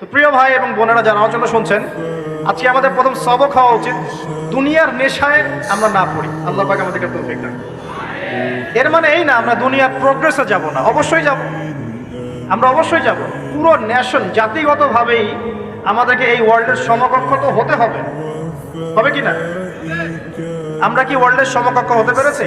তো প্রিয় ভাই এবং বোনেরা যারা আলোচনা শুনছেন, আজকে আমাদের প্রথম সবক হওয়া উচিত। দুনিয়ার নেশায় আমরা না পড়ি। আল্লাহ পাক আমাদেরকে তৌফিক দান এর মানে এই না, আমরা দুনিয়ার প্রোগ্রেসে যাব না। অবশ্যই যাব। আমরা অবশ্যই যাব। পুরো ন্যাশন জাতিগতভাবেই আমাদেরকে এই ওয়ার্ল্ডের সমকক্ষ তো হতে হবে। হবে কি না? আমরা কি ওয়ার্ল্ডের সমকক্ষ হতে পেরেছি?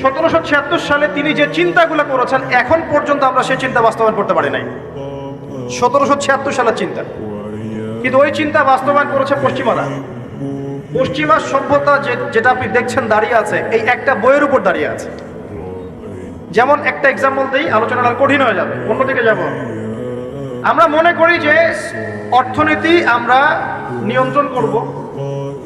সতেরোশো ছিয়াত্তর সালে তিনি যে চিন্তাগুলো করেছেন, এখন পর্যন্ত আমরা সেই চিন্তা বাস্তবায়ন করতে পারি নাই। সতেরোশো ছিয়াত্তর সালের চিন্তা। কিন্তু ওই চিন্তা বাস্তবায়ন করেছে পশ্চিমারা। পশ্চিমা সভ্যতা যেটা আপনি দেখছেন দাঁড়িয়ে আছে, এই একটা বইয়ের উপর দাঁড়িয়ে আছে। যেমন একটা এক্সাম্পল দিই আলোচনাটা কঠিন হয়ে যাবে, অন্যদিকে যাব। আমরা মনে করি যে অর্থনীতি আমরা নিয়ন্ত্রণ করব।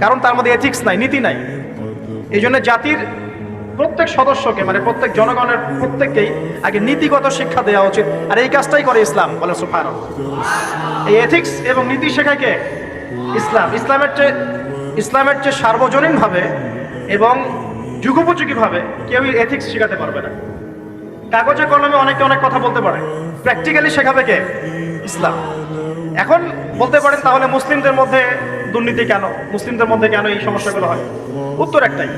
কারণ তার মধ্যে এথিক্স নাই, নীতি নাই। এই জন্য জাতির প্রত্যেক সদস্যকে মানে প্রত্যেক জনগণের প্রত্যেককেই আগে নীতিগত শিক্ষা দেওয়া উচিত। আর এই কাজটাই করে ইসলাম, বলে সুফান এই এথিক্স এবং নীতি শেখায় কে? ইসলাম। ইসলামের চেয়ে ইসলামের চেয়ে সার্বজনীনভাবে এবং যুগোপযোগীভাবে কেউই এথিক্স শেখাতে পারবে না। কাগজে কলমে অনেকে অনেক কথা বলতে পারে। প্র্যাকটিক্যালি শেখাবে কে? ইসলাম। এখন বলতে পারেন তাহলে মুসলিমদের মধ্যে দুর্নীতি কেন? মুসলিমদের মধ্যে কেন এই সমস্যাগুলো হয়? উত্তর একটাই।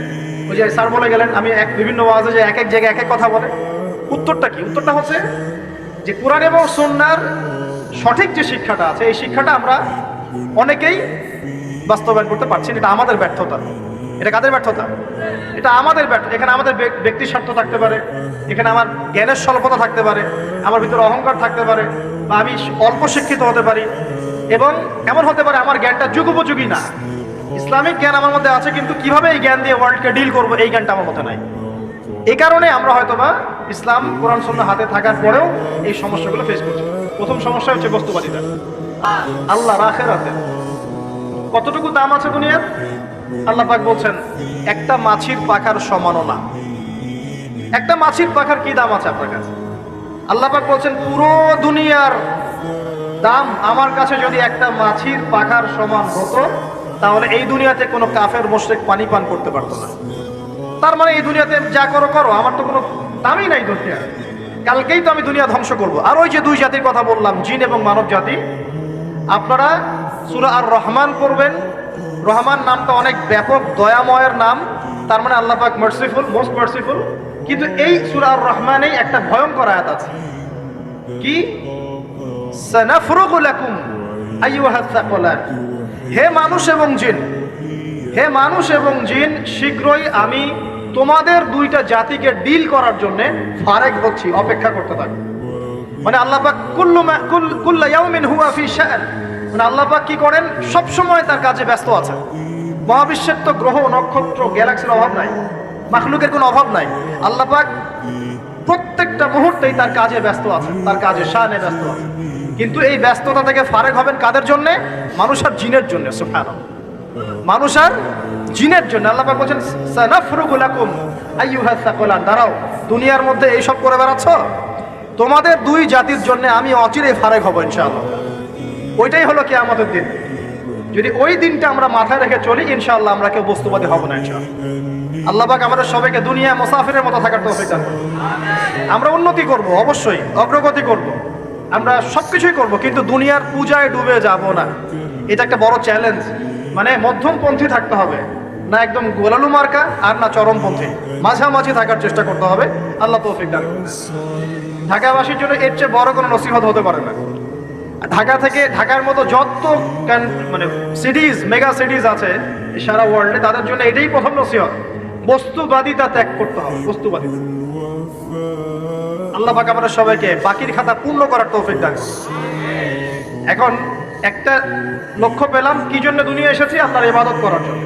ওই যে স্যার বলে গেলেন, আমি এক বিভিন্ন ওয়াজে যে এক এক জায়গায় এক এক কথা বলে। উত্তরটা কি? উত্তরটা হচ্ছে যে কোরআন এবং সন্ন্যার সঠিক যে শিক্ষাটা আছে, এই শিক্ষাটা আমরা অনেকেই বাস্তবায়ন করতে পারছি না। এটা আমাদের ব্যর্থতা। এটা কাদের ব্যর্থতা? এটা আমাদের ব্যর্থ এখানে আমাদের ব্যক- ব্যক্তির স্বার্থ থাকতে পারে, এখানে আমার জ্ঞানের স্বল্পতা থাকতে পারে, আমার ভিতরে অহংকার থাকতে পারে, বা আমি অল্প শিক্ষিত হতে পারি। এবং এমন হতে পারে আমার জ্ঞানটা যুগোপযোগী না। ইসলামিক জ্ঞান আমার মধ্যে আছে, কিন্তু কীভাবে এই জ্ঞান দিয়ে ওয়ার্ল্ডকে ডিল করব, এই জ্ঞানটা আমার মধ্যে নাই। এই কারণে আমরা হয়তো বা ইসলাম, কোরআন সন্ধ্যা হাতে থাকার পরেও এই সমস্যাগুলো ফেস করছি। প্রথম সমস্যা হচ্ছে বস্তুবাদিতা। আল্লাহ রাখের হাতে কতটুকু দাম আছে দুনিয়ার? আল্লাহ পাক বলছেন, একটা মাছির পাখার সমানও না। একটা মাছির পাখার কি দাম আছে আপনার কাছে? আল্লাহ পাক বলছেন, পুরো দুনিয়ার দাম আমার কাছে যদি একটা মাছির পাখার সমান হতো, তাহলে এই দুনিয়াতে কোনো কাফের, মোশরেক পানি পান করতে পারতো না। তার মানে এই দুনিয়াতে যা করো করো। আমার তো কোনো দামই নাই দুনিয়া কালকেই তো আমি দুনিয়া ধ্বংস করব। আর ওই যে দুই জাতির কথা বললাম, জিন এবং মানব জাতি, আপনারা সুরা আর রহমান পড়বেন। রহমান নামটা অনেক ব্যাপক, দয়াময়ের নাম। তার মানে আল্লাহ পাক মার্সিফুল মোস্ট মার্সিফুল কিন্তু এই সুরা আর রহমানেই একটা ভয়ঙ্কর আয়াত আছে। কি? সানাফরুগু লাকুম আইয়ুহাস সাকলান হে মানুষ এবং জিন, হে মানুষ এবং জিন, শীঘ্রই আমি তোমাদের দুইটা জাতিকে ডিল করার জন্য ফারেক হচ্ছি, অপেক্ষা করতে থাকো মানে আল্লাহ পাক কুল্লু কুল্লা ইয়াউমিন হুয়া ফি শাআন মানে আল্লাহ পাক কি করেন? সব সময় তার কাজে ব্যস্ত আছেন। মহাবিশ্বের তো গ্রহ, নক্ষত্র, গ্যালাক্সির অভাব নাই। মাখলুকের কোনো অভাব নাই। আল্লাহ পাক প্রত্যেকটা মুহূর্তেই তার কাজে ব্যস্ত আছে তার কাজে শানে ব্যস্ত আছে কিন্তু এই ব্যস্ততা থেকে ফারেক হবেন কাদের জন্য? মানুষ আর জিনের জন্য, সুবহানাল্লাহ। মানুষ আর জিনের জন্য। আল্লাহ পাক বলছেন, সানাফরুগু লাকুম আইয়ুহাস সাকলান দাঁড়াও, দুনিয়ার মধ্যে এইসব করে বেড়াচ্ছ? তোমাদের দুই জাতির জন্য আমি অচিরেই ফারেক হব, ইনশাআল্লাহ। ওইটাই হলো কি আমাদের দিন। যদি ওই দিনটা আমরা মাথায় রেখে চলি, ইনশাআল্লাহ আমরা কেউ বস্তুবাদী হব না, ইনশাআল্লাহ। আল্লাহ পাক আমাদের সবাইকে দুনিয়া মুসাফিরের মতো থাকার তৌফিক দান। আমরা উন্নতি করব, অবশ্যই, অগ্রগতি করব। আমরা সব কিছুই করব, কিন্তু দুনিয়ার পূজায় ডুবে যাব না। এটা একটা বড় চ্যালেঞ্জ মানে মধ্যমপন্থী থাকতে হবে, না একদম গোলালু মার্কা আর না চরমপন্থী। মাঝামাঝি থাকার চেষ্টা করতে হবে। আল্লাহ তৌফিক দান ঢাকাবাসীর জন্য এর চেয়ে বড় কোনো নসিহত হতে পারে না। ঢাকা থেকে ঢাকার মতো যত মানে সিটিজ মেগা সিটিজ আছে, সারা ওয়ার্ল্ডে তাদের জন্য এটাই প্রথম নসিহত। বস্তুবাদিতা ত্যাগ করতে হবে, বস্তুবাদিতা। আল্লাহ পাক আমাদের সবাইকে বাকির খাতা পূর্ণ করার তৌফিক দান। এখন একটা লক্ষ্য পেলাম, কি জন্য দুনিয়া এসেছি? আল্লাহর ইবাদত করার জন্য।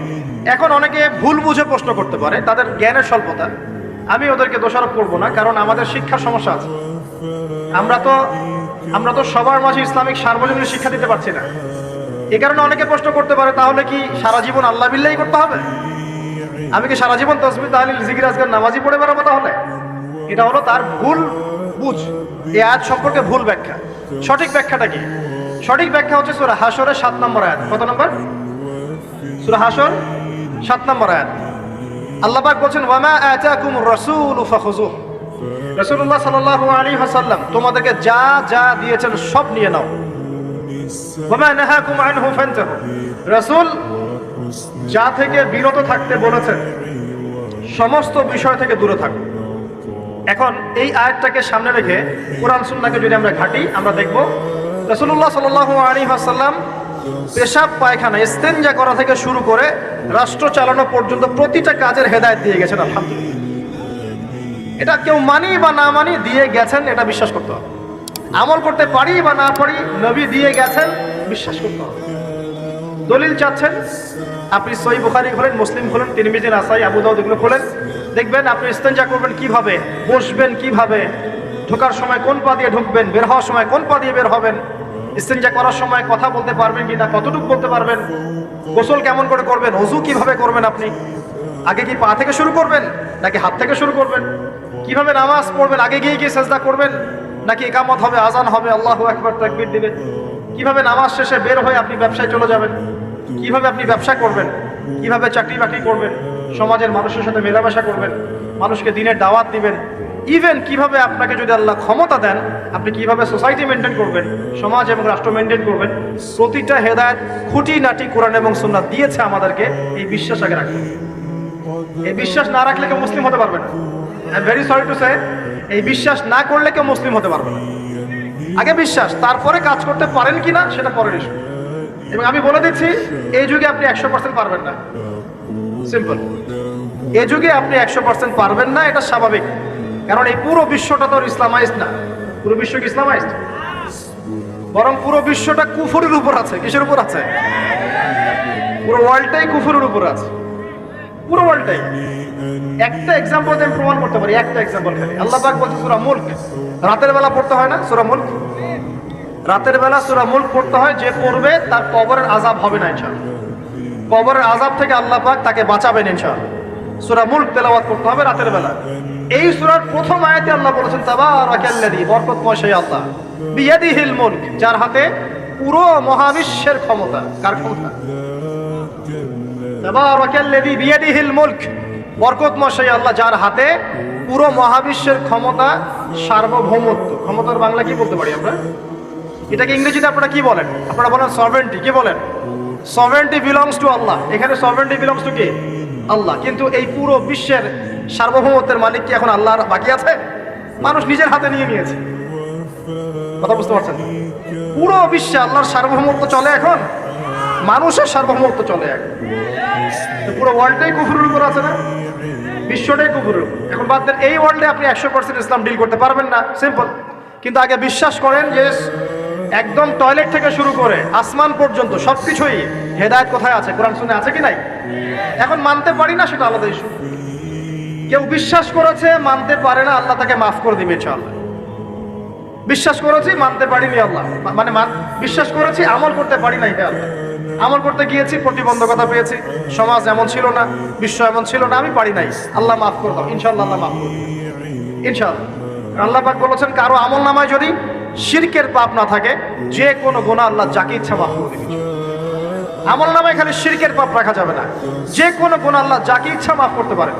এখন অনেকে ভুল বুঝে প্রশ্ন করতে পারে, তাদের জ্ঞানের স্বল্পতা। আমি ওদেরকে দোষারোপ করব না, কারণ আমাদের শিক্ষার সমস্যা আছে। আমরা তো আমরা তো সবার মাঝে ইসলামিক সার্বজনীন শিক্ষা দিতে পারছি না। এ কারণে অনেকে প্রশ্ন করতে পারে, তাহলে কি সারা জীবন আল্লাহ বিল্লাহি করতে হবে? আমি কি সারা জীবন তসবি তাহলিল জিকির আজকাল নামাজি পড়ে বেড়াবো তাহলে? এটা হলো তার ভুল বুঝ। এই আয়াত সম্পর্কে ভুল ব্যাখ্যা। সঠিক ব্যাখ্যাটা কি? সঠিক ব্যাখ্যা হচ্ছে সুরা হাসরের সাত নম্বর আয়াত। কত নম্বর? সুরা হাসর সাত নম্বর আয়াত। আল্লাহ পাক বলছেন ওয়ামা আতাকুম রাসূল ফাখুযুহ। রাসূলুল্লাহ সাল্লাল্লাহু আলাইহি ওয়াসাল্লাম তোমাদেরকে যা যা দিয়েছেন সব নিয়ে নাও। রাসূল যা থেকে বিরত থাকতে বলেছেন, সমস্ত বিষয় থেকে দূরে থাকুন এখন এই আয়াতটাকে সামনে রেখে কোরআন সুন্নাহকে যদি আমরা ঘাটি, আমরা দেখব রাসূলুল্লাহ সাল্লাল্লাহু আলাইহি ওয়াসাল্লাম পেশাব, পায়খানা ইস্তেঞ্জা করা থেকে শুরু করে রাষ্ট্র চালানো পর্যন্ত প্রতিটা কাজের হেদায়েত দিয়ে গেছেন, আলহামদুলিল্লাহ। এটা কেউ মানি বা না মানি দিয়ে গেছেন, এটা বিশ্বাস করতে হবে। আমল করতে পারি বা না পারি, নবী দিয়ে গেছেন, বিশ্বাস করতে হবে। দলিল চাচ্ছেন, আপনি সই বুখারি খোলেন, মুসলিম খোলেন, তিরমিজি, নাসাই, আবু দাউদ এগুলো খোলেন। দেখবেন আপনি ইস্তেঞ্জা করবেন কীভাবে, বসবেন কীভাবে, ঢোকার সময় কোন পা দিয়ে ঢুকবেন, বের হওয়ার সময় কোন পা দিয়ে বের হবেন, ইস্তেঞ্জা করার সময় কথা বলতে পারবেন কি না কতটুকু বলতে পারবেন, গোসল কেমন করে করবেন, অজু কীভাবে করবেন আপনি, আগে কি পা থেকে শুরু করবেন, নাকি হাত থেকে শুরু করবেন? কীভাবে নামাজ পড়বেন? আগে গিয়ে গিয়ে সেজদা করবেন? নাকি একামত হবে, আজান হবে? আল্লাহ একবার তাকবীর দিবেন? কীভাবে নামাজ শেষে বের হয়ে আপনি ব্যবসায় চলে যাবেন? কীভাবে আপনি ব্যবসা করবেন? কীভাবে চাকরি বাকরি করবেন? সমাজের মানুষের সাথে মেলামেশা করবেন? মানুষকে দিনের দাওয়াত দিবেন? ইভেন কীভাবে আপনাকে যদি আল্লাহ ক্ষমতা দেন, আপনি কীভাবে সোসাইটি মেনটেন করবেন? সমাজ এবং রাষ্ট্র মেনটেন করবেন? প্রতিটা হেদায়ত খুঁটি নাটি কোরআন এবং সুন্নাত দিয়েছে আমাদেরকে এই বিশ্বাস আগে হবে। এই বিশ্বাস না রাখলে কেউ মুসলিম হতে পারবে না। I very sorry to say এই বিশ্বাস না করলে কেউ মুসলিম হতে পারবে না। আগে বিশ্বাস, তারপরে কাজ করতে পারেন কিনা সেটা পরের ইস্যু এবং আমি বলে দিচ্ছি, এই যুগে আপনি একশো পার্সেন্ট পারবেন না। সিম্পল এই যুগে আপনি একশো পার্সেন্ট পারবেন না, এটা স্বাভাবিক। কারণ এই পুরো বিশ্বটা তো ইসলামাইজ না। পুরো বিশ্ব কি ইসলামাইজ বরং পুরো বিশ্বটা কুফুরের উপর আছে। কিসের উপর আছে? পুরো ওয়ার্ল্ডটাই কুফুরের উপর আছে। পুরো ওয়ার্ল্ডটাই একটা এক্সাম্পল আমি প্রমাণ করতে পারি, একটা এক্সাম্পল আল্লাহ পাক বলছে, সূরা মুলক, রাতের বেলা পড়তে হয় না? সূরা মুলক? রাতের বেলা সূরা মুলক পড়তে হয়, যে পড়বে তার কবরের আযাব হবে না, ইনশাআল্লাহ। কবরের আযাব থেকে আল্লাহ পাক তাকে বাঁচাবেন, ইনশাআল্লাহ। সূরা মুলক তেলাওয়াত করতে হবে রাতের বেলা। এই সূরার প্রথম আয়াতে আল্লাহ বলেছেন, তাবারাকাল্লাযী, বরকতময় সেই আল্লাহ বিয়াদিহিল মুলক যার হাতে পুরো মহাবিশ্বের ক্ষমতা। কার ক্ষমতা? বরকতময় সেই আল্লাহ যার হাতে পুরো মহাবিশ্বের ক্ষমতা, সার্বভৌমত্ব। ক্ষমতার বাংলা কি বলতে পারি আমরা? এটাকে ইংরেজিতে আপনারা কি বলেন? আপনারা বলেন সভেন্টি কি বলেন? Sovereignty belongs to Allah. এখানে সভেন্টি বিলংস টু কি? আল্লাহ। কিন্তু এই পুরো বিশ্বের সার্বভৌমত্বের মালিক কি এখন আল্লাহর বাকি আছে? মানুষ নিজের হাতে নিয়ে নিয়েছে। কথা বুঝতে পারছেন? পুরো বিশ্বে আল্লাহর সার্বভৌমত্ব চলে এখন। মানুষের সার্বভৌমত্ব চলে তো পুরো ওয়ার্ল্ডটাই কুফুরের উপর আছে না? বিশ্বটাই কুফুরের এখন বাদ দেন, এই ওয়ার্ল্ডে আপনি একশো পার্সেন্ট ইসলাম ডিল করতে পারবেন না। সিম্পল কিন্তু আগে বিশ্বাস করেন যে একদম টয়লেট থেকে শুরু করে আসমান পর্যন্ত সব কিছুই হেদায়ত কোথায় আছে? কোরআন শুনে আছে কি নাই? এখন মানতে পারি না, সেটা আলাদা ইস্যু কেউ বিশ্বাস করেছে, মানতে পারে না, আল্লাহ তাকে মাফ করে দিবে ইনশাআল্লাহ। বিশ্বাস করেছি, মানতে পারিনি আল্লাহ। মানে বিশ্বাস করেছি, আমল করতে পারি নাই আল্লাহ। আমল করতে গিয়েছি, প্রতিবন্ধকতা পেয়েছি। সমাজ এমন ছিল না, বিশ্ব এমন ছিল না, আমি পারি নাই। আল্লাহ মাফ করে দাও, ইনশাআল্লাহ আল্লাহ মাফ করে দিবে। ইনশাআল্লাহ। আল্লাহ পাক বলেছেন, কারও আমল নামায় যদি শিরকের পাপ না থাকে, যে কোনো গোনা আল্লাহ যাকে ইচ্ছা মাফ করে দিবে। আমল নামায় খালি শিরকের পাপ রাখা যাবে না। যে কোনো গোনা আল্লাহ যাকে ইচ্ছা মাফ করতে পারে।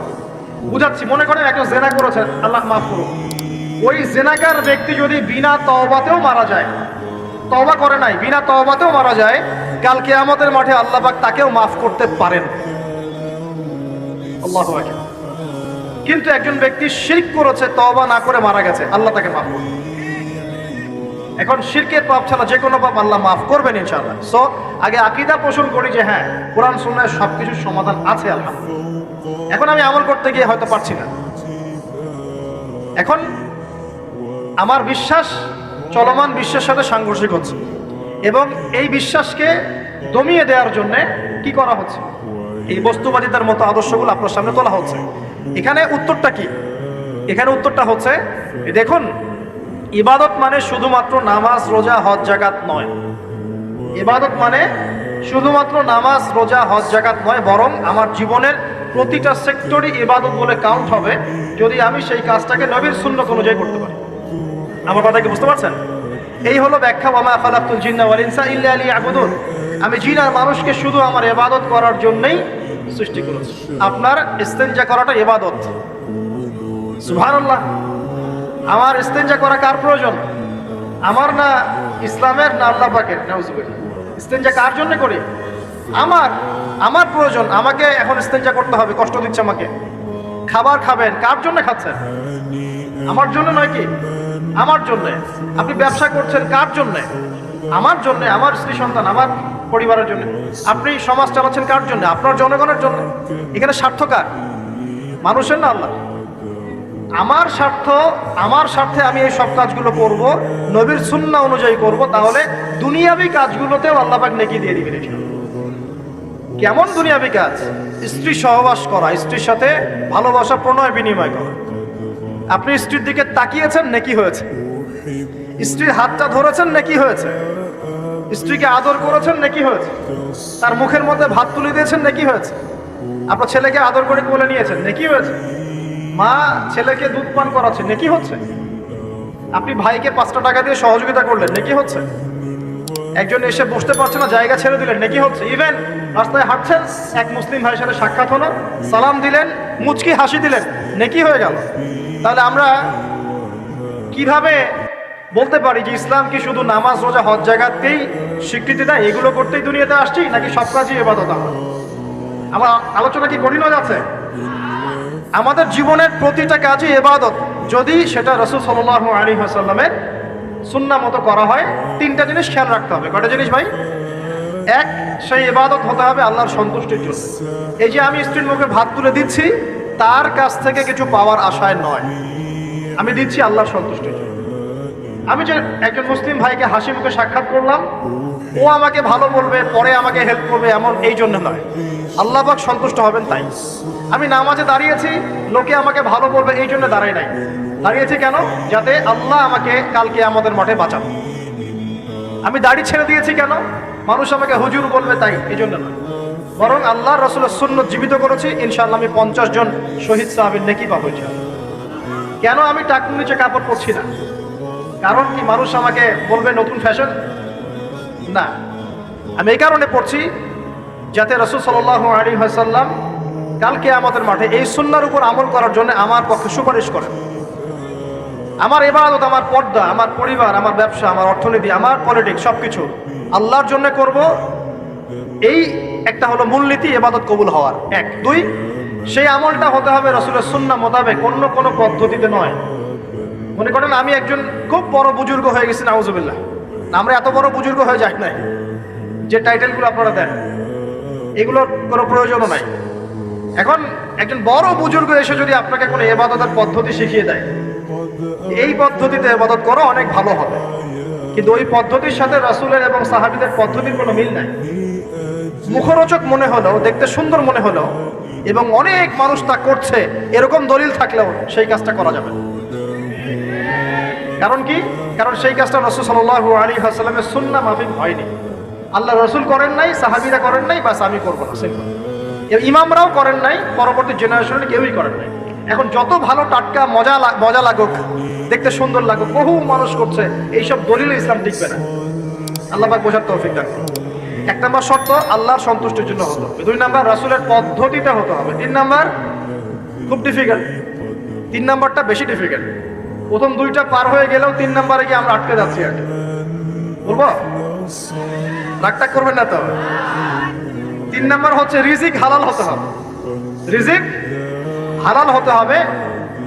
বুঝাচ্ছি, মনে করেন একজন জেনা করেছেন, আল্লাহ মাফ করুন ওই জেনাকার ব্যক্তি যদি বিনা তওবাতেও মারা যায়, তওবা করে নাই, বিনা তওবাতেও মারা যায় কালকে আমাদের মাঠে আল্লাহ পাক তাকেও মাফ করতে পারেন। কিন্তু একজন ব্যক্তি শিরক করেছে, তওবা না করে মারা গেছে, আল্লাহ তাকে মাফ করবে এখন শিরকের পাপ ছাড়া যে কোনো পাপ আল্লাহ মাফ করবেন ইনশাআল্লাহ। সো আগে আকীদা পোষণ করি যে হ্যাঁ কোরআন, সুন্নায় সবকিছুর সমাধান আছে, আলহামদুলিল্লাহ। এখন আমি আমল করতে গিয়ে হয়তো পারছি না। এখন আমার বিশ্বাস, চলমান বিশ্বের সাথে সাংঘর্ষিক হচ্ছে। এবং এই বিশ্বাসকে দমিয়ে দেওয়ার জন্য কি করা হচ্ছে? এই বস্তুবাদিতার মতো আদর্শগুলো আপনার সামনে তোলা হচ্ছে। এখানে উত্তরটা কি? এখানে উত্তরটা হচ্ছে দেখুন, ইবাদত মানে শুধুমাত্র নামাজ, রোজা, হজ, জাকাত নয়। ইবাদত মানে শুধুমাত্র নামাজ, রোজা, হজ, জাকাত নয়, বরং আমার জীবনের প্রতিটা সেক্টরই ইবাদত বলে কাউন্ট হবে যদি আমি সেই কাজটাকে নবীর সুন্নত অনুযায়ী করতে পারি। আমার কথা কি বুঝতে পারছেন? এই হলো ব্যাখ্যা ওয়ামা খালাকুল জিন্না ওয়াল ইনসা ইল্লা লিয়াবুদুন। আমি জিন আর মানুষকে শুধু আমার এবাদত করার জন্যই সৃষ্টি করেছি। আপনার ইস্তেনজা করাটা ইবাদত। সুবহানাল্লাহ। আমার ইস্তেনজা করা কার প্রয়োজন? আমার না ইসলামের না আল্লাহ পাকের? ইস্তেনজা কার জন্য করি? আমার আমার প্রয়োজন। আমাকে এখন ইস্তেনজা করতে হবে, কষ্ট দিচ্ছে আমাকে। খাবার খাবেন, কার জন্য খাচ্ছেন? আমার জন্য নয় কি? আমার জন্য। আপনি ব্যবসা করছেন কার জন্য? আমার জন্য, আমার স্ত্রী, সন্তান, আমার পরিবারের জন্য। আপনি সমাজ চালাচ্ছেন কার জন্য? আপনার জনগণের জন্য। এখানে স্বার্থ কার? মানুষের না আল্লাহ? আমার স্বার্থ, আমার স্বার্থে আমি এই সব কাজগুলো করব, নবীর সুন্না অনুযায়ী করব, তাহলে দুনিয়াবি কাজগুলোতেও আল্লাহ পাক নেকি দিয়ে দিবেন। কেমন দুনিয়াবি কাজ? স্ত্রী সহবাস করা, স্ত্রীর সাথে ভালোবাসা, প্রণয়, বিনিময় করা। আপনি স্ত্রীর দিকে তাকিয়েছেন নেকি হয়েছে? স্ত্রীর হাতটা ধরেছেন নেকি হয়েছে? স্ত্রীকে আদর করেছেন নেকি হয়েছে? তার মুখের মধ্যে ভাত তুলে দিয়েছেন নেকি হয়েছে? আপনার ছেলেকে আদর করে কোলে নিয়েছেন নেকি হয়েছে? মা, ছেলেকে দুধ পান করাচ্ছে নেকি হচ্ছে? আপনি ভাইকে পাঁচটা টাকা দিয়ে সহযোগিতা করলেন নাকি হচ্ছে? একজন এসে বসতে পারছে না, জায়গা ছেড়ে দিলেন নাকি হচ্ছে? ইভেন রাস্তায় হাঁটছেন, এক মুসলিম ভাইয়ের সাথে সাক্ষাৎ হলো, সালাম দিলেন, মুচকি হাসি দিলেন, নেকি হয়ে গেল? তাহলে আমরা কীভাবে বলতে পারি যে ইসলাম কি শুধু নামাজ, রোজা, হজ জায়গাতেই স্বীকৃতি দেয়? এগুলো করতেই দুনিয়াতে আসছি নাকি সব কাজই এবাদত আমার? আমার আলোচনা কি কঠিন হয়ে যাচ্ছে? আমাদের জীবনের প্রতিটা কাজই এবাদত যদি সেটা রসুল সাল্লাহ আলী হাসাল্লামের সুন্না মতো করা হয়, তিনটা জিনিস খেয়াল রাখতে হবে। কটা জিনিস ভাই? এক, সেই ইবাদত হতে হবে আল্লাহর সন্তুষ্টির জন্য। এই যে আমি স্ত্রীর মুখে ভাত তুলে দিচ্ছি তার কাছ থেকে কিছু পাওয়ার আশায় নয়। আমি দিচ্ছি আল্লাহ সন্তুষ্টির জন্য। আমি যে একজন মুসলিম ভাইকে হাসি মুখে সাক্ষাৎ করলাম, ও আমাকে ভালো বলবে, পরে আমাকে হেল্প করবে এমন এই জন্য নয়। আল্লাহ পাক সন্তুষ্ট হবেন তাই। আমি নামাজে দাঁড়িয়েছি, লোকে আমাকে ভালো বলবে এই জন্য দাঁড়াই নাই। দাঁড়িয়েছি কেন? যাতে আল্লাহ আমাকে কালকে আমাদের মাঠে বাঁচান। আমি দাড়ি ছেড়ে দিয়েছি কেন? মানুষ আমাকে হুজুর বলবে তাই, এই জন্য না বরং আল্লাহ রসুলের সুন্নত জীবিত করেছি, ইনশাআল্লাহ আমি পঞ্চাশ জন শহীদ সাহাবের নেকি পাবো। কেন আমি টাকুর নিচে কাপড় পরছি না? কারণ কি মানুষ আমাকে বলবে নতুন ফ্যাশন? না। আমি এই কারণে পড়ছি যাতে রসুল সাল্লাহ আলী হাসাল্লাম কালকে আমাদের মাঠে এই সুন্নার উপর আমল করার জন্য আমার পক্ষে সুপারিশ করেন। আমার এবাদত আমার পর্দা, আমার পরিবার, আমার ব্যবসা, আমার অর্থনীতি, আমার পলিটিক্স সব কিছু আল্লাহর জন্য করব এই একটা হলো মূলনীতি এবাদত কবুল হওয়ার। এক। দুই, সেই আমলটা হতে হবে রসুলের সুন্না মোতাবেক, অন্য কোনো পদ্ধতিতে নয়। মনে করেন আমি একজন খুব বড় বুজুর্গ হয়ে গেছি, নাউজুবিল্লাহ। আমরা এত বড় বুজুর্গ হয়ে যাই নাই। যে টাইটেলগুলো আপনারা দেন, এগুলোর কোনো প্রয়োজনও নাই। এখন একজন বড় বুজুর্গ এসে যদি আপনাকে কোনো এবাদতের পদ্ধতি শিখিয়ে দেয়, এই পদ্ধতিতে এবাদত করো অনেক ভালো হবে। কিন্তু ওই পদ্ধতির সাথে রাসূলের এবং সাহাবিদের পদ্ধতির কোনো মিল নাই। মুখরোচক মনে হলেও, দেখতে সুন্দর মনে হলেও, এবং অনেক মানুষ তা করছে, এরকম দলিল থাকলেও সেই কাজটা করা যাবে কারণ কি? কারণ সেই কাজটা রসুল সাল্লাহ আলী হাসালামের সুন্না মাফিক হয়নি। আল্লাহ রসুল করেন নাই, সাহাবিরা করেন নাই, বাস আমি করব না ইমামরাও করেন নাই, পরবর্তী জেনারেশনে কেউই করেন নাই। এখন যত ভালো টাটকা মজা মজা লাগুক, দেখতে সুন্দর লাগুক, বহু মানুষ করছে, এইসব দলিল ইসলাম টিকবে না। আল্লাহ বোঝার তৌফিক করুন। এক নম্বর শর্ত, আল্লাহর সন্তুষ্টির জন্য হতে দুই নাম্বার, রাসুলের পদ্ধতিটা হতে হবে। তিন নাম্বার, খুব ডিফিকাল্ট তিন নাম্বারটা বেশি ডিফিকাল্ট প্রথম দুইটা পার হয়ে গেলেও তিন নাম্বারে গিয়ে আমরা আটকে যাচ্ছি আর। বলব? রাগটাগ করবেন না তো। তিন নাম্বার হচ্ছে, রিজিক হালাল হতে হবে। রিজিক হালাল হতে হবে।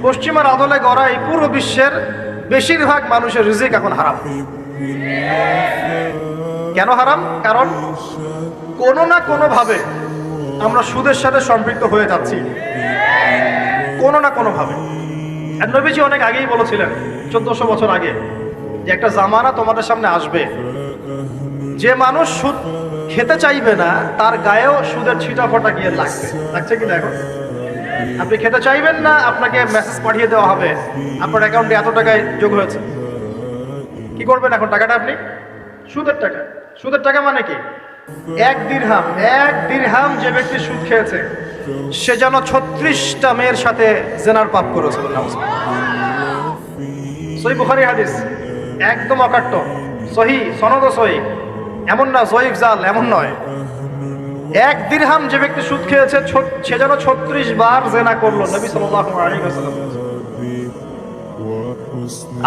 পশ্চিমার আদলে গড়া এই পুরো বিশ্বের বেশিরভাগ মানুষের রিজিক এখন হারাম। কেন হারাম? কারণ কোনো না কোনো ভাবে আমরা সুদের সাথে সম্পৃক্ত হয়ে যাচ্ছি। কোনো না কোনো ভাবে আর নবীজি অনেক আগেই বলেছিলেন, চোদ্দশো বছর আগে, যে একটা জামানা তোমাদের সামনে আসবে। যে মানুষ সুদ খেতে চাইবে না, তার গায়েও সুদের ছিটা ফোটা গিয়ে লাগবে। লাগছে কি দেখো আপনি খেতে চাইবেন না, আপনাকে মেসেজ পাঠিয়ে দেওয়া হবে। আপনার অ্যাকাউন্টে এত টাকায় যোগ হয়েছে। কি করবেন এখন টাকাটা আপনি? সুদের টাকা। সুদের টাকা মানে কি? এক দিরহাম এক দিরহাম যে ব্যক্তি সুদ খেয়েছে, সে যেন ছত্রিশটা মেয়ের সাথে জেনার পাপ করেছে সহি বুখারি হাদিস, একদম অকাট্য। সহি সনদ সহি। এমন না, জয়ীফ জাল, এমন নয়। এক দিরহাম যে ব্যক্তি সুদ খেয়েছে সে যেন ছত্রিশ বার জেনা করল, নবী ওয়াসাল্লাম।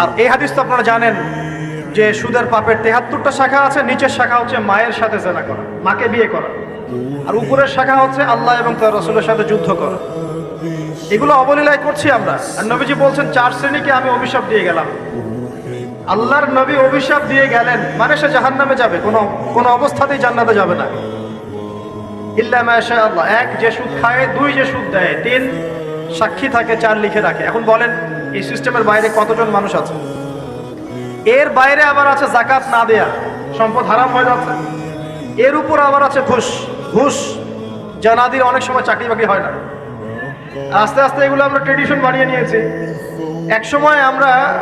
আর এই হাদিস তো আপনারা জানেন যে সুদের পাপের তেহাত্তরটা শাখা আছে, নিচের শাখা হচ্ছে মায়ের সাথে জেনা করা, মাকে বিয়ে করা। আর উপরের শাখা হচ্ছে আল্লাহ এবং তার রসুলের সাথে যুদ্ধ করা। এগুলো অবলীলায় করছি আমরা। আর নবীজি বলছেন, চার শ্রেণীকে আমি অভিশাপ দিয়ে গেলাম। আল্লাহর নবী অভিশাপ দিয়ে গেলেন মানে সে জাহান্নামে যাবে, কোনো কোনো অবস্থাতেই জান্নাতে যাবে না। আল্লাহ, এক যে সুদ খায়, দুই যে সুদ দেয়, তিন সাক্ষী থাকে, চার লিখে রাখে। এখন বলেন, এই সিস্টেমের বাইরে কতজন মানুষ আছে? এর বাইরে আবার আছে জাকাত না দেয়া। সম্পদ হারাম হয়ে যাচ্ছে। এর উপর আবার আছে ঘুষ। ঘুষ যা না দিলে অনেক সময় চাকরি বাকরি হয় না। আস্তে আস্তে এগুলো আমরা ট্রেডিশন বানিয়ে নিয়েছি। এক সময় আমরা,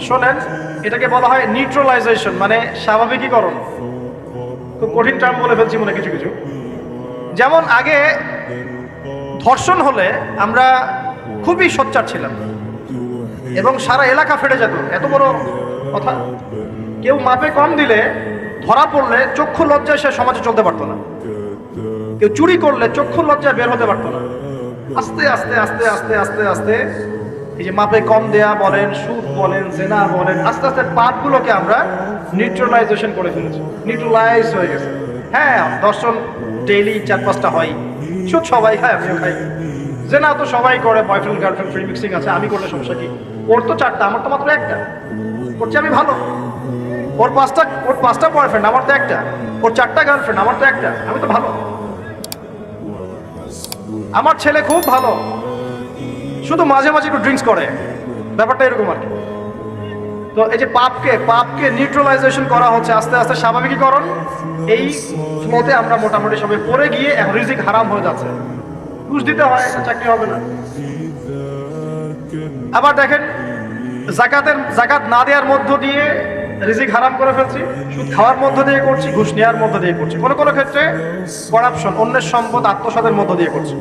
শোনেন, এটাকে বলা হয় নিউট্রালাইজেশন মানে স্বাভাবিকীকরণ। খুব কঠিন টার্ম বলে ফেলছি মনে কিছু কিছু। যেমন আগে ধর্ষণ হলে আমরা খুবই সোচ্চার ছিলাম। এবং সারা এলাকা ফেটে যেত। এত বড় কথা কেউ মাপে কম দিলে, ধরা পড়লে চক্ষু লজ্জায় সে সমাজে চলতে পারতো না। কেউ চুরি করলে চক্ষু লজ্জায় বের হতে পারতো না। আস্তে আস্তে আস্তে আস্তে আস্তে আস্তে এই যে মাপে কম দেয়া বলেন, সুদ বলেন, জেনা বলেন, আস্তে আস্তে পাপগুলোকে আমরা নিউট্রালাইজেশন করে ফেলেছি। নিউট্রালাইজ হয়ে গেছে। হ্যাঁ দর্শন ডেইলি চার পাঁচটা হয়। সুদ সবাই খায়, আমিও খাই। জেনা তো সবাই করে বয়ফ্রেন্ড গার্লফ্রেন্ড ফ্রি মিক্সিং আছে, আমি করলে সমস্যা কি? ওর তো চারটা, আমার তো মাত্র একটা। করছি আমি ভালো। ওর পাঁচটা ওর পাঁচটা বয়ফ্রেন্ড আমার তো একটা। ওর চারটা গার্লফ্রেন্ড আমার তো একটা। আমি তো ভালো। আমার ছেলে খুব ভালো। শুধু মাঝে মাঝে একটু ড্রিঙ্কস করে। ব্যাপারটা এরকম আর কি। তো এই যে পাপকে পাপকে নিউট্রালাইজেশন করা হচ্ছে, আস্তে আস্তে স্বাভাবিকীকরণ, এই মতে আমরা মোটামুটি সবাই পড়ে গিয়ে এখন রিজিক হারাম হয়ে যাচ্ছে। ঘুষ দিতে হয় চাকরি হবে না। আবার দেখেন, জাকাতের, জাকাত না দেওয়ার মধ্য দিয়ে রিজিক হারাম করে ফেলছি, সুদ খাওয়ার মধ্য দিয়ে করছি, ঘুষ নেওয়ার মধ্য দিয়ে করছি। কোনো কোনো ক্ষেত্রে করাপশন অন্যের সম্পদ, আত্মসাতের মধ্য দিয়ে করছি।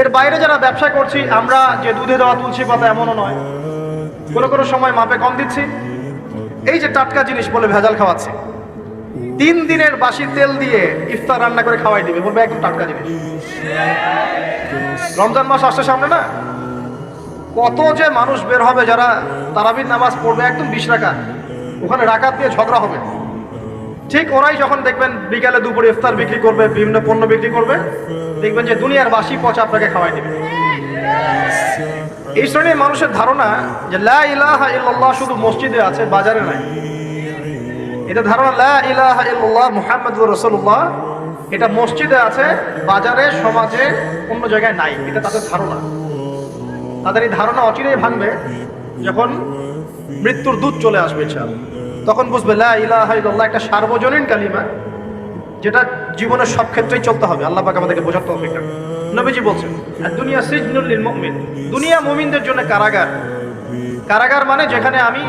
এর বাইরে যারা ব্যবসা করছি, আমরা যে দুধে দেওয়া তুলসী পাতা এমনও নয়। কোনো কোনো সময় মাপে কম দিচ্ছি। এই যে টাটকা জিনিস বলে ভেজাল খাওয়াচ্ছে। তিন দিনের বাসি তেল দিয়ে ইফতার রান্না করে খাওয়াই দিবে, বলবে একদম টাটকা জিনিস। রমজান মাস আসছে সামনে না? কত যে মানুষ বের হবে যারা তারাবির নামাজ পড়বে একদম বিশ রাকাত, ওখানে রাকাত দিয়ে ঝগড়া হবে। ঠিক ওরাই যখন দেখবেন বিকালে দুপুরে ইফতার বিক্রি করবে, বিভিন্ন পণ্য বিক্রি করবে, দেখবেন যে দুনিয়ার বাসি পচা আপনাকে খাওয়াই দেবে। এই শ্রেণির মানুষের ধারণা যে লা ইলাহা ইল্লাল্লাহ শুধু মসজিদে আছে, বাজারে নাই। এটা ধারণা লা ইলাহা ইল্লাল্লাহ মুহাম্মাদুর রাসূলুল্লাহ, এটা মসজিদে আছে, বাজারে, সমাজে, অন্য জায়গায় নাই। এটা তাদের ধারণা। তাদের এই ধারণা অচিরেই ভাঙবে যখন মৃত্যুর দূত চলে আসবে ইনশাআল্লাহ। তখন বুঝবে, লা ইলাহা ইল্লাল্লাহ একটা সার্বজনীন কালিমা, যেটা জীবনের সব ক্ষেত্রেই চলতে হবে। আল্লাহ পাক আমাদেরকে বোঝাতে হবে। নবীজি বলছেন দুনিয়া সিজনুল লিল মুমিন। দুনিয়া মুমিনদের জন্য কারাগার। কারাগার মানে যেখানে আমি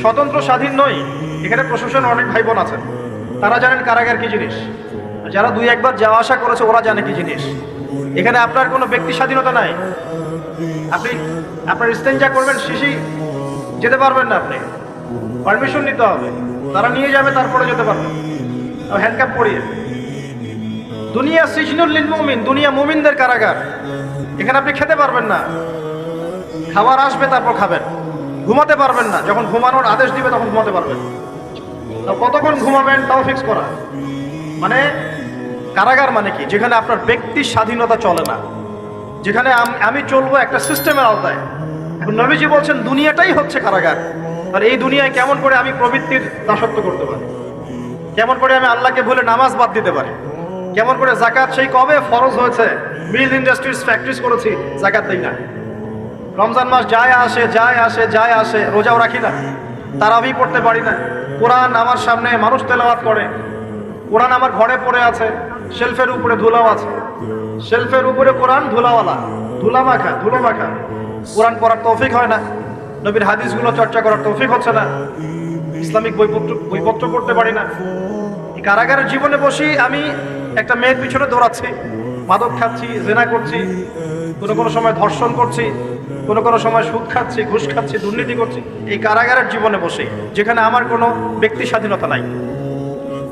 স্বতন্ত্র, স্বাধীন নই। এখানে প্রশাসন অনেক ভাই বোন আছেন। তারা জানেন কারাগার কি জিনিস। যারা দুই একবার যাওয়া আসা করেছে, ওরা জানে কি জিনিস। এখানে আপনার কোনো ব্যক্তি স্বাধীনতা নাই। আপনি আপনার ইস্তেঞ্জা করবেন, শিশি, যেতে পারবেন না আপনি। পারমিশন নিতে হবে। তারা নিয়ে যাবে, তারপরে যেতে পারবেন হ্যান্ডকাপ পরিয়ে দুনিয়া সিজনুল লিল মুমিন, দুনিয়া মুমিনদের কারাগার। এখানে আপনি খেতে পারবেন না। খাবার আসবে, তারপর খাবেন। ঘুমাতে পারবেন না। যখন ঘুমানোর আদেশ দিবে, তখন ঘুমাতে পারবেন। কতক্ষণ ঘুমাবেন, তাও ফিক্স করা। মানে কারাগার মানে কি? যেখানে আপনার ব্যক্তির স্বাধীনতা চলে না। যেখানে আমি চলবো একটা সিস্টেমের আওতায়। এখন নবীজি বলছেন, দুনিয়াটাই হচ্ছে কারাগার। আর এই দুনিয়ায় কেমন করে আমি প্রবৃত্তির দাসত্ব করতে পারি? কেমন করে আমি আল্লাহকে ভুলে নামাজ বাদ দিতে পারি? কেমন করে জাকাত সেই কবে ফরজ হয়েছে। মিল ইন্ডাস্ট্রিজ, ফ্যাক্টরিজ করেছি জাকাত দেই না। রমজান মাস যায় আসে যায় আসে যায় আসে, রোজাও রাখি না। তারাবি পড়তে পারি না। কোরআন আমার সামনে মানুষ তেলাওয়াত করে। কোরআন আমার ঘরে পড়ে আছে। শেলফের উপরে ধুলাও আছে। শেলফের উপরে কোরআন ধুলাওয়ালা। ধুলা মাখা, ধুলো মাখা। কোরআন পড়ার তৌফিক হয় না। নবীর হাদিসগুলো চর্চা করার তৌফিক হচ্ছে না। ইসলামিক বইপত্র বইপত্র পড়তে পারি না। এই কারাগারের জীবনে বসি আমি একটা মেয়ের পিছনে দৌড়াচ্ছি। মাদক খাচ্ছি, জেনা করছি। কোনো কোনো সময় ধর্ষণ করছি। কোনো কোনো সময় সুদ খাচ্ছি, ঘুষ খাচ্ছি, দুর্নীতি করছি। এই কারাগারের জীবনে বসে, যেখানে আমার কোনো ব্যক্তি স্বাধীনতা নাই।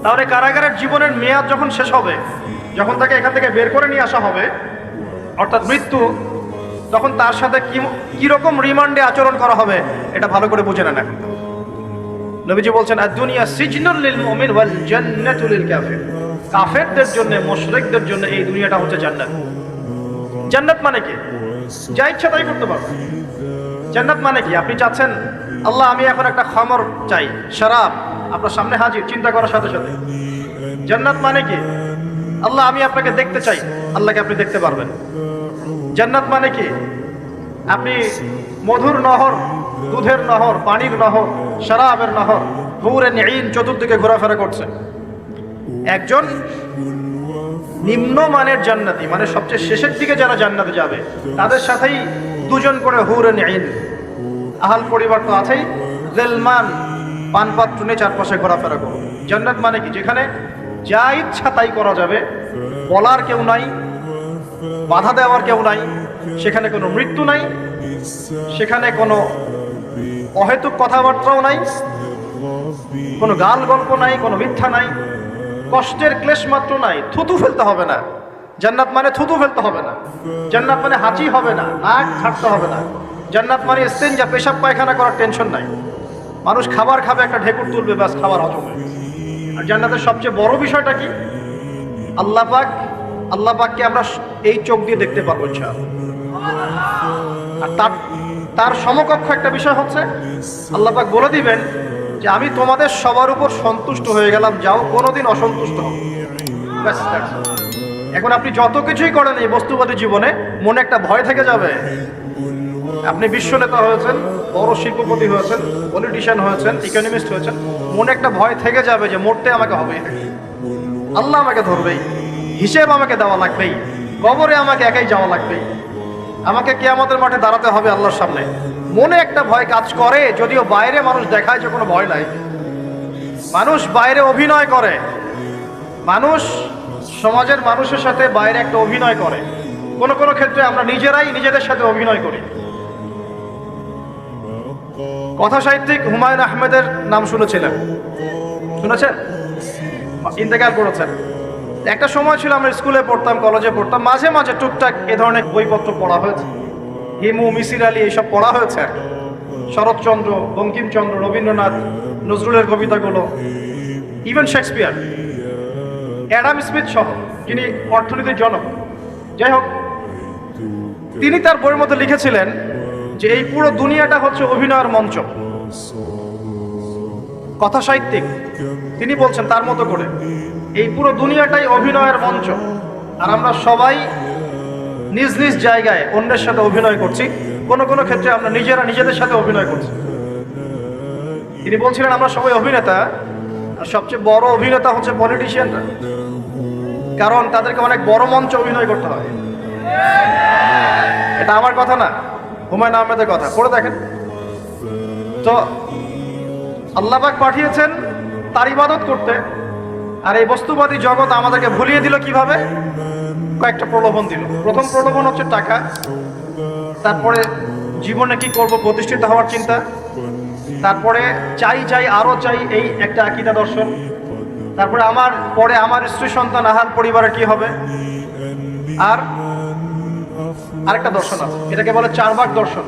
তাহলে কারাগারের জীবনের মেয়াদ যখন শেষ হবে, যখন তাকে এখান থেকে বের করে নিয়ে আসা হবে, অর্থাৎ মৃত্যু, তখন তার সাথে কি, কীরকম রিমান্ডে আচরণ করা হবে, এটা ভালো করে বুঝে নেন এখন। নবীজি বলছেন আর দুনিয়া সিজনুল লিল ওয়াল জান্নাতু লিল কাফির। কাফেরদের জন্য, মুশরিকদের জন্য এই দুনিয়াটা হচ্ছে জান্নাত। জান্নাত মানে কি? যা ইচ্ছা তাই করতে পারবে জান্নাত মানে কি? আপনি চাচ্ছেন আল্লাহ, আমি এখন একটা খামর চাই, শরাব। আপনার সামনে হাজির, চিন্তা করার সাথে সাথে। জান্নাত মানে কি? আল্লাহ, আমি আপনাকে দেখতে চাই, আল্লাহকে আপনি দেখতে পারবেন। জান্নাত মানে কি? আপনি মধুর নহর, দুধের নহর, পানির নহর, শরাবের নহর হুরে নিন চতুর্দিকে ঘোরাফেরা করছে। একজন নিম্নমানের জান্নাতি মানে সবচেয়ে শেষের দিকে যারা জান্নাতে যাবে, তাদের সাথেই দুজন করে হুরে নিন আহাল পরিবার তো আছেই। জেলমান পানপাত্র নিয়ে চারপাশে ঘোরাফেরা করো। জান্নাত মানে কি? যেখানে যা ইচ্ছা তাই করা যাবে। বলার কেউ নাই, বাধা দেওয়ার কেউ নাই, সেখানে কোনো মৃত্যু নাই, সেখানে কোনো অহেতুক কথাবার্তাও নাই, কোনো গাল গল্প নাই, কোনো মিথ্যা নাই, কষ্টের ক্লেশ মাত্র নাই, থুতু ফেলতে হবে না। জান্নাত মানে থুতু ফেলতে হবে না। জান্নাত মানে হাঁচি হবে না নাক ছাড়তে হবে না। জান্নাত মানে যা পেশাব পায়খানা করার টেনশন নাই। মানুষ খাবার খাবে একটা ঢেকুর তুলবে ব্যাস খাবার হজম আর জান্নাতের সবচেয়ে বড় বিষয়টা কি? আল্লাহ পাক আল্লাহ পাককে আমরা এই চোখ দিয়ে দেখতে পারব ইনশাআল্লাহ। আর তার তার সমকক্ষ একটা বিষয় হচ্ছে আল্লাহ পাক বলে দিবেন যে আমি তোমাদের সবার উপর সন্তুষ্ট হয়ে গেলাম যাও কোনোদিন অসন্তুষ্ট হও। ব্যাস, এখন আপনি যত কিছুই করেন এই বস্তুবাদী জীবনে মনে একটা ভয় থেকে যাবে। আপনি বিশ্ব নেতা হয়েছেন, বড় শিল্পপতি হয়েছেন পলিটিশিয়ান হয়েছেন ইকোনমিস্ট হয়েছেন, মনে একটা ভয় থেকে যাবে যে মরতে আমাকে হবে আল্লাহ আমাকে ধরবেই, হিসেব আমাকে দেওয়া লাগবেই, কবরে আমাকে একাই যাওয়া লাগবেই। আমাকে কে আমাদের মাঠে দাঁড়াতে হবে আল্লাহর সামনে। মনে একটা ভয় কাজ করে, যদিও বাইরে মানুষ দেখায় যে কোনো ভয় নাই। মানুষ বাইরে অভিনয় করে। মানুষ, সমাজের মানুষের সাথে বাইরে একটা অভিনয় করে। কোনো কোনো ক্ষেত্রে আমরা নিজেরাই নিজেদের সাথে অভিনয় করি। কথা সাহিত্যিক হুমায়ুন আহমেদের নাম শুনেছিলেন। শুনেছেন? ইন্তেকাল করেছেন। একটা সময় ছিল আমরা স্কুলে পড়তাম, কলেজে পড়তাম, মাঝে মাঝে টুকটাক এ ধরনের বইপত্র পড়া হয়েছে। হিমু, মিসির আলী এইসব পড়া হয়েছে। শরৎচন্দ্র, বঙ্কিমচন্দ্র, রবীন্দ্রনাথ, নজরুলের কবিতাগুলো ইভেন শেক্সপিয়ার অ্যাডাম স্মিথ সহ যিনি অর্থনীতির জনক। যাই হোক, তিনি তার বইয়ের মধ্যে লিখেছিলেন যে এই পুরো দুনিয়াটা হচ্ছে অভিনয়ের মঞ্চ। কথা সাহিত্যিক, তিনি বলছেন তার মতো করে, এই পুরো দুনিয়াটাই অভিনয়ের মঞ্চ। আর আমরা সবাই নিজ নিজ জায়গায় অন্যের সাথে অভিনয় করছি। কোনো কোনো ক্ষেত্রে আমরা নিজেরা নিজেদের সাথে অভিনয় করছি। তিনি বলছিলেন, আমরা সবাই অভিনেতা, আর সবচেয়ে বড় অভিনেতা হচ্ছে পলিটিশিয়ানরা কারণ তাদেরকে অনেক বড় মঞ্চে অভিনয় করতে হয়। এটা আমার কথা না। হুমায়ুন আহমেদের কথা, পড়ে দেখেন। তো আল্লাহবাক পাঠিয়েছেন তার ইবাদত করতে, আর এই বস্তুবাদী জগৎ আমাদেরকে ভুলিয়ে দিল কীভাবে? কয়েকটা প্রলোভন দিল। প্রথম প্রলোভন হচ্ছে টাকা, তারপরে জীবনে কি করব, প্রতিষ্ঠিত হওয়ার চিন্তা, তারপরে চাই চাই, আরও চাই, এই একটা আকিদা দর্শন, তারপরে আমার, পরে আমার স্ত্রী সন্তান, আহার পরিবারে কি হবে? আর আরেকটা দর্শন আছে। এটাকে বলে চারবাক দর্শন।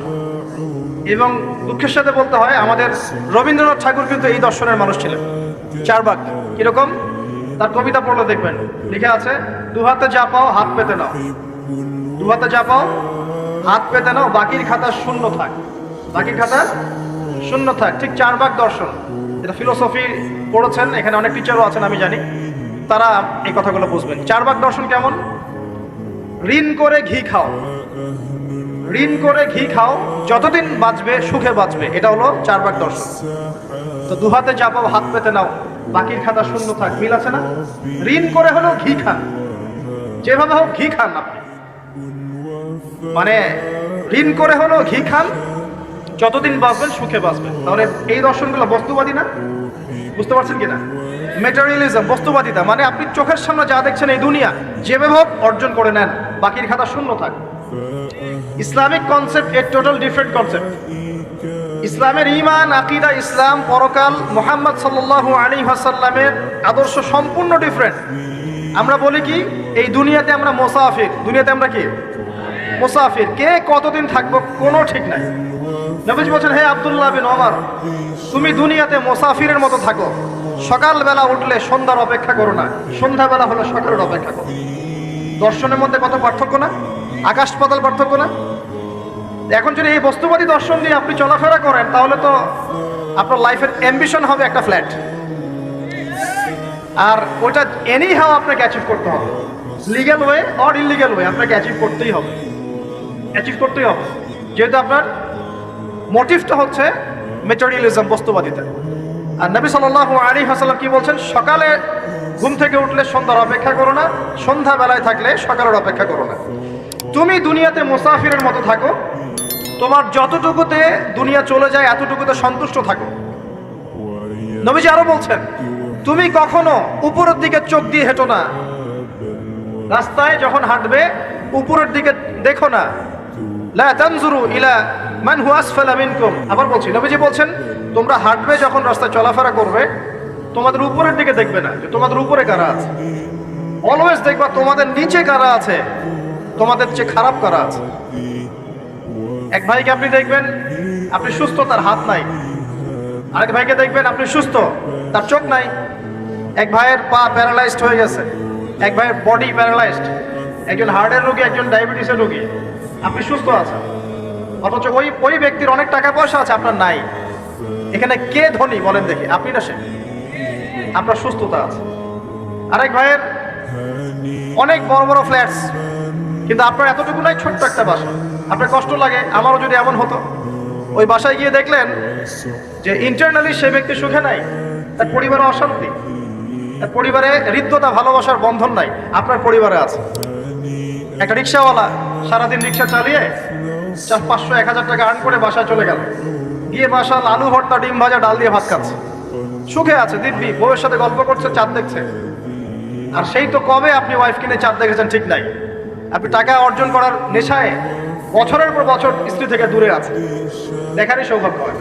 এবং দুঃখের সাথে বলতে হয়, আমাদের রবীন্দ্রনাথ ঠাকুর কিন্তু এই দর্শনের মানুষ ছিলেন। চারবাক কীরকম? তার কবিতা পড়লে দেখবেন। লিখে আছে, দু হাতে যা পাও, হাত পেতে নাও। দু হাতে যা পাও, হাত পেতে নাও, বাকির খাতা শূন্য থাক। বাকির খাতা শূন্য থাক। ঠিক চার ভাগ দর্শন। এটা ফিলোসফি পড়েছেন, এখানে অনেক টিচারও আছেন, আমি জানি। তারা এই কথাগুলো বুঝবেন। চার ভাগ দর্শন কেমন? ঋণ করে ঘি খাও। ঋণ করে ঘি খাও, যতদিন বাঁচবে, সুখে বাঁচবে। এটা হলো চার ভাগ দর্শন। তো দু হাতে যা পাও, হাত পেতে নাও। বাকির খাতা শূন্য থাক, মিল আছে না? ঋণ করে হলো ঘি খান। যেভাবে হোক, ঘি খান আপনি। মানে ঋণ করে হলো ঘি খান যতদিন বাঁচবেন, সুখে বাঁচবেন। তাহলে এই দর্শনগুলো বস্তুবাদী না? বুঝতে পারছেন কিনা? মেটেরিয়ালিজম বস্তুবাদিতা। মানে আপনি চোখের সামনে যা দেখছেন এই দুনিয়া, যেভাবে হোক অর্জন করে নেন। বাকির খাতা শূন্য থাক। ইসলামিক কনসেপ্ট এর টোটাল ডিফারেন্ট কনসেপ্ট ইসলামের ইমান আকিদা, ইসলাম, পরকাল, মোহাম্মদ সাল্লাল্লাহু আলী হাসাল্লামের আদর্শ সম্পূর্ণ ডিফারেন্ট আমরা বলি কি, এই দুনিয়াতে আমরা মোসাফির। দুনিয়াতে আমরা কি? মোসাফির। কে কতদিন থাকব, কোনো ঠিক নাই। নবীজি বলছেন, হে আব্দুল্লাহ বিন ওমর, তুমি দুনিয়াতে মোসাফিরের মতো থাকো। সকালবেলা উঠলে সন্ধ্যার অপেক্ষা করো না। সন্ধ্যাবেলা হলো সকালের অপেক্ষা করো। দর্শনের মধ্যে কত পার্থক্য না? আকাশ পাতাল পার্থক্য না? এখন যদি এই বস্তুবাদী দর্শন দিয়ে আপনি চলাফেরা করেন, তাহলে তো আপনার লাইফের অ্যাম্বিশন হবে একটা ফ্ল্যাট আর ওটা এনি হাও আপনাকে অ্যাচিভ করতে হবে। Legal way or illegal way আপনাকে অ্যাচিভ করতেই হবে। অ্যাচিভ করতেই হবে। যেহেতু আপনার মোটিভটা হচ্ছে মেটেরিয়ালিজম বস্তুবাদিতা। আর নবী সাল্লাল্লাহু আলী হাসাল্লাম কি বলছেন? সকালে ঘুম থেকে উঠলে সন্ধ্যার অপেক্ষা করো না, সন্ধ্যাবেলায় থাকলে সকালের অপেক্ষা করো না। তুমি দুনিয়াতে মুসাফিরের মতো থাকো, তোমার যতটুকুতে দুনিয়া চলে যায়, এতটুকুতে সন্তুষ্ট থাকো। নবীজি আরও বলছেন, তুমি কখনো উপরের দিকে চোখ দিয়ে হেঁটো না। রাস্তায় যখন হাঁটবে, উপরের দিকে দেখো না। ইলা মান হু আসফালা মিনকুম। আবার বলছি, নবীজি বলছেন, তোমরা হাঁটবে যখন রাস্তায় চলাফেরা করবে, তোমাদের উপরের দিকে দেখবে না যে তোমাদের উপরে কারা আছে। অলওয়েজ দেখবা তোমাদের নিচে কারা আছে, তোমাদের চেয়ে খারাপ কারা আছে। এক ভাইকে আপনি দেখবেন, আপনি সুস্থ, তার হাত নাই। আরেক ভাইকে দেখবেন, আপনি সুস্থ, তার চোখ নাই। এক ভাইয়ের পা প্যারালাইজড হয়ে গেছে। এক ভাইয়ের বডি প্যারালাইজড একজন হার্টের রোগী, একজন ডায়াবেটিসের রোগী। আপনি সুস্থ আছেন। অথচ ওই ওই ব্যক্তির অনেক টাকা পয়সা আছে, আপনার নাই। এখানে কে ধনী বলেন দেখি, আপনি না সে? আপনার সুস্থতা আছে। আরেক ভাইয়ের অনেক বড় বড় ফ্ল্যাটস, কিন্তু আপনার এতটুকু নাই ছোট্ট একটা বাসা। আপনার কষ্ট লাগে, আমারও যদি এমন হতো। ওই বাসায় গিয়ে দেখলেন যে ইন্টারনালি সে ব্যক্তি সুখে নাই, তার পরিবারে অশান্তি, তার পরিবারে হৃদ্যতা, ভালোবাসার বন্ধন নাই, আপনার পরিবারে আছে। একটা রিক্সাওয়ালা সারাদিন রিক্সা চালিয়ে চার পাঁচশো, এক হাজার টাকা আর্ন করে বাসায় চলে গেল। গিয়ে বাসা লালু ভর্তা, ডিম ভাজা, ডাল দিয়ে ভাত খাচ্ছে। সুখে আছে, দিব্যি, বউয়ের সাথে গল্প করছে, চাঁদ দেখছে। আর সেই তো কবে আপনি ওয়াইফ কিনে চাঁদ দেখেছেন, ঠিক নাই। আপনি টাকা অর্জন করার নেশায় বছরের পর বছর স্ত্রী থেকে দূরে আছে দেখারই সৌভাগ্য হয়।